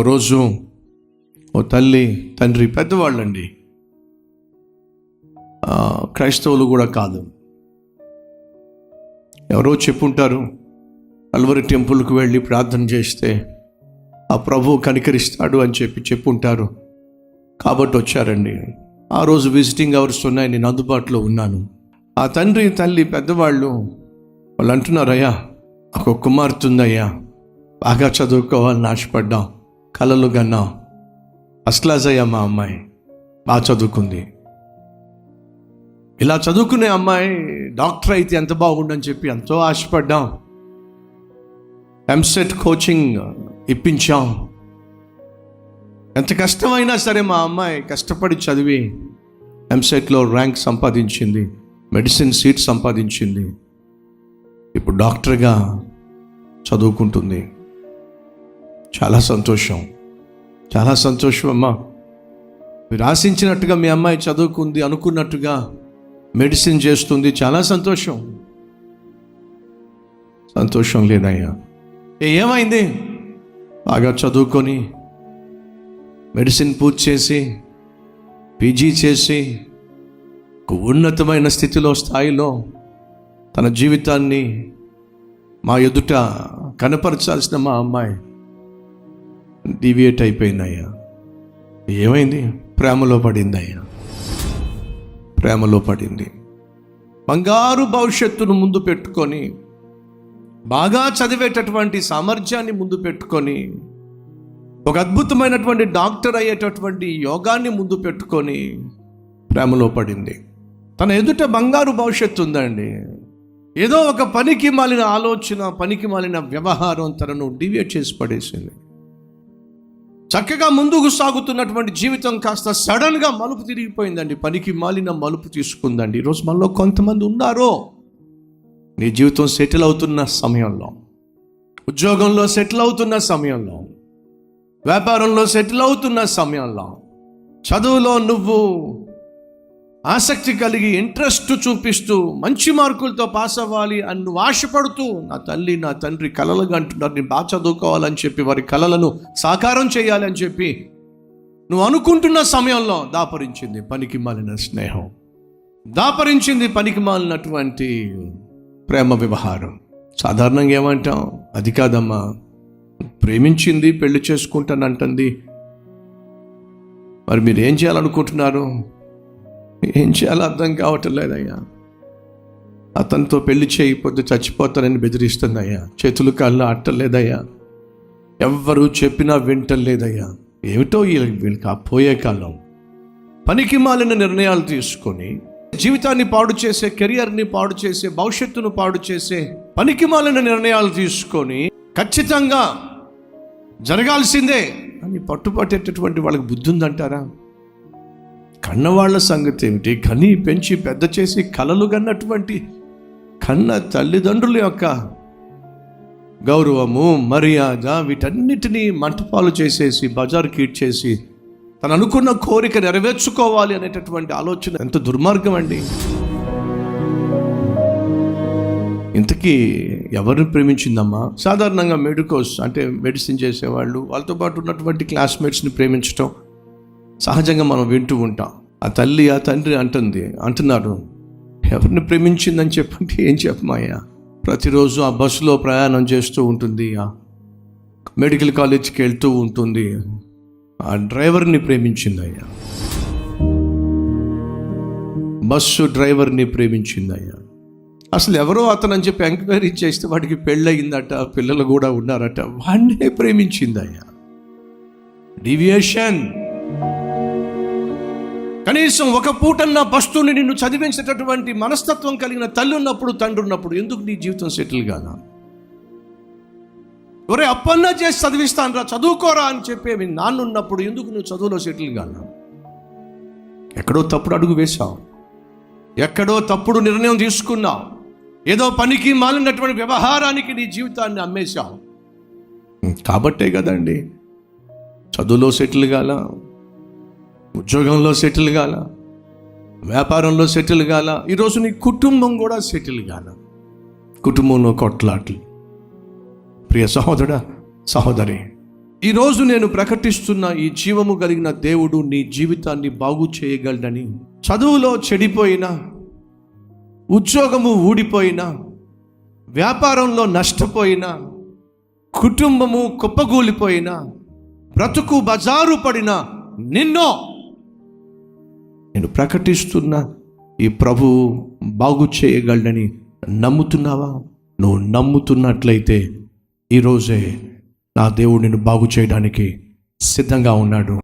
ఓ రోజు ఓ తల్లి తండ్రి పెద్దవాళ్ళండి. క్రైస్తవులు కూడా కాదు. ఎవరో చెప్పుంటారు అల్వరి టెంపుల్కి వెళ్ళి ప్రార్థన చేస్తే ఆ ప్రభు కనికరిస్తాడు అని చెప్పి చెప్పుంటారు. కాబట్టి వచ్చారండి. ఆ రోజు విజిటింగ్ అవర్స్ ఉన్నాయి నేను అందుబాటులో ఉన్నాను. ఆ తండ్రి తల్లి పెద్దవాళ్ళు వాళ్ళు అంటున్నారయ్యా ఒక కుమార్తె ఉందయ్యా బాగా చదువుకోవాలని ఆశపడ్డాం. కలలు కన్నాం అస్లాజయ్య మా అమ్మాయి. బాగా చదువుకుంది. ఇలా చదువుకునే అమ్మాయి డాక్టర్ అయితే ఎంత బాగుండని చెప్పి ఎంతో ఆశపడ్డాం. ఎంసెట్ కోచింగ్ ఇప్పించాం. ఎంత కష్టమైనా సరే మా అమ్మాయి కష్టపడి చదివి ఎంసెట్లో ర్యాంక్ సంపాదించింది మెడిసిన్ సీట్ సంపాదించింది. ఇప్పుడు డాక్టర్గా చదువుకుంటుంది. చాలా సంతోషం. చాలా సంతోషం అమ్మా. మీరు ఆశించినట్టుగా మీ అమ్మాయి చదువుకుంది అనుకున్నట్టుగా మెడిసిన్ చేస్తుంది చాలా సంతోషం. సంతోషం లేదయ్యా. ఏ ఏమైంది? బాగా చదువుకొని మెడిసిన్ పూర్తి చేసి పీజీ చేసి ఒక ఉన్నతమైన స్థితిలో స్థాయిలో తన జీవితాన్ని మా ఎదుట కనపరచాల్సిన మా అమ్మాయి డివియేట్ అయిపోయిందయ్యా. ఏమైంది? ప్రేమలో పడిందయ్యా. ప్రేమలో పడింది. బంగారు భవిష్యత్తును ముందు పెట్టుకొని బాగా చదివేటటువంటి సామర్థ్యాన్ని ముందు పెట్టుకొని ఒక అద్భుతమైనటువంటి డాక్టర్ అయ్యేటటువంటి యోగాన్ని ముందు పెట్టుకొని ప్రేమలో పడింది. తన ఎదుట బంగారు భవిష్యత్తు ఉందండి. ఏదో ఒక పనికి మాలిన ఆలోచన పనికి మాలిన వ్యవహారం తనను డివియేట్ చేసి పడేసింది. చక్కగా ముందుకు సాగుతున్నటువంటి జీవితం కాస్త సడన్గా మలుపు తిరిగిపోయిందండి. పనికి మాలిన మలుపు తీసుకుందండి. ఈరోజు మనలో కొంతమంది ఉన్నారో నీ జీవితం సెటిల్ అవుతున్న సమయంలో ఉద్యోగంలో సెటిల్ అవుతున్న సమయంలో వ్యాపారంలో సెటిల్ అవుతున్న సమయంలో చదువులో నువ్వు ఆసక్తి కలిగి ఇంట్రెస్ట్ చూపిస్తూ మంచి మార్కులతో పాస్ అవ్వాలి అని నువ్వు ఆశపడుతూ నా తల్లి నా తండ్రి కలలుగా అంటున్నారు నేను బాగా చదువుకోవాలని చెప్పి వారి కలలను సాకారం చేయాలని చెప్పి నువ్వు అనుకుంటున్న సమయంలో దాపరించింది పనికి మాలిన స్నేహం. దాపరించింది పనికి మాలినటువంటి ప్రేమ వ్యవహారం. సాధారణంగా ఏమంటాం అది కాదమ్మా ప్రేమించింది పెళ్ళి చేసుకుంటానంటుంది. మరి మీరు ఏం చేయాలనుకుంటున్నారు? ఏం చేయాలో అర్థం కావటం లేదయ్యా. అతనితో పెళ్ళి చేయకపోతే చచ్చిపోతానని బెదిరిస్తుందయ్యా. చేతులు కాళ్ళు అట్టలేదయ్యా ఎవ్వరూ చెప్పినా వింటలేదయ్యా ఏమిటో వీళ్ళకి వీళ్ళకి ఆ పోయే కాలం. పనికి మాలిన నిర్ణయాలు తీసుకొని జీవితాన్ని పాడు చేసే కెరియర్ని పాడు చేసే భవిష్యత్తును పాడు చేసే పనికి మాలిన నిర్ణయాలు తీసుకొని ఖచ్చితంగా జరగాల్సిందే అని పట్టుపట్టేటటువంటి వాళ్ళకి బుద్ధి ఉందంటారా? కన్నవాళ్ళ సంగతి ఏమిటి? కని పెంచి పెద్ద చేసి కలలు కన్నటువంటి కన్న తల్లిదండ్రుల యొక్క గౌరవము మర్యాద వీటన్నిటినీ మంటపాలు చేసేసి బజార్కి ఇచ్చేసి తను అనుకున్న కోరిక నెరవేర్చుకోవాలి అనేటటువంటి ఆలోచన ఎంత దుర్మార్గం అండి. ఇంతకీ ఎవరిని ప్రేమించిందమ్మా? సాధారణంగా మెడికోస్ అంటే మెడిసిన్ చేసేవాళ్ళు వాళ్ళతో పాటు ఉన్నటువంటి క్లాస్మేట్స్ని ప్రేమించటం సహజంగా మనం వింటూ ఉంటాం. ఆ తల్లి ఆ తండ్రి అంటుంది అంటున్నారు ఎవరిని ప్రేమించిందని చెప్పండి ఏం చెప్పమాయ్యా? ప్రతిరోజు ఆ బస్సులో ప్రయాణం చేస్తూ ఉంటుంది మెడికల్ కాలేజ్కి వెళ్తూ ఉంటుంది. ఆ డ్రైవర్ని ప్రేమించిందయ్యా. బస్సు డ్రైవర్ని ప్రేమించిందయ్యా. అసలు ఎవరో అతను అని చెప్పి ఎంక్వైరీ చేస్తే వాడికి పెళ్ళయిందట పిల్లలు కూడా ఉన్నారట వాడినే ప్రేమించిందయ్యా. డివియేషన్ కనీసం ఒక పూటన్న బస్తుని నిన్ను చదివించేటటువంటి మనస్తత్వం కలిగిన తల్లి ఉన్నప్పుడు తండ్రి ఉన్నప్పుడు ఎందుకు నీ జీవితం సెటిల్ కాదా? ఒరే అప్పన్నా చేసి చదివిస్తాను రా చదువుకోరా అని చెప్పే మీ నాన్న ఉన్నప్పుడు ఎందుకు నువ్వు చదువులో సెటిల్ కాదా ఎక్కడో తప్పుడు అడుగు వేశావు. ఎక్కడో తప్పుడు నిర్ణయం తీసుకున్నావు. ఏదో పనికి మాలినటువంటి వ్యవహారానికి నీ జీవితాన్ని అమ్మేశావు. కాబట్టే కదండి. చదువులో సెటిల్ కాలా? ఉద్యోగంలో సెటిల్ కాల వ్యాపారంలో సెటిల్ కాల ఈరోజు నీ కుటుంబం కూడా సెటిల్ కాల. కుటుంబంలో కొట్లాట్లు. ప్రియ సహోదర సహోదరి ఈరోజు నేను ప్రకటిస్తున్న ఈ జీవము కలిగిన దేవుడు నీ జీవితాన్ని బాగు చేయగలడని చదువులో చెడిపోయినా ఉద్యోగము ఊడిపోయినా వ్యాపారంలో నష్టపోయినా కుటుంబము కుప్పగూలిపోయినా బ్రతుకు బజారు పడిన నిన్నో నేను ప్రకటిస్తున్న ఈ ప్రభు బాగు చేయగలడని నమ్ముతున్నావా? నువ్వు నమ్ముతున్నట్లయితే ఈరోజే నా దేవుడు నిన్ను బాగు చేయడానికి సిద్ధంగా ఉన్నాడు.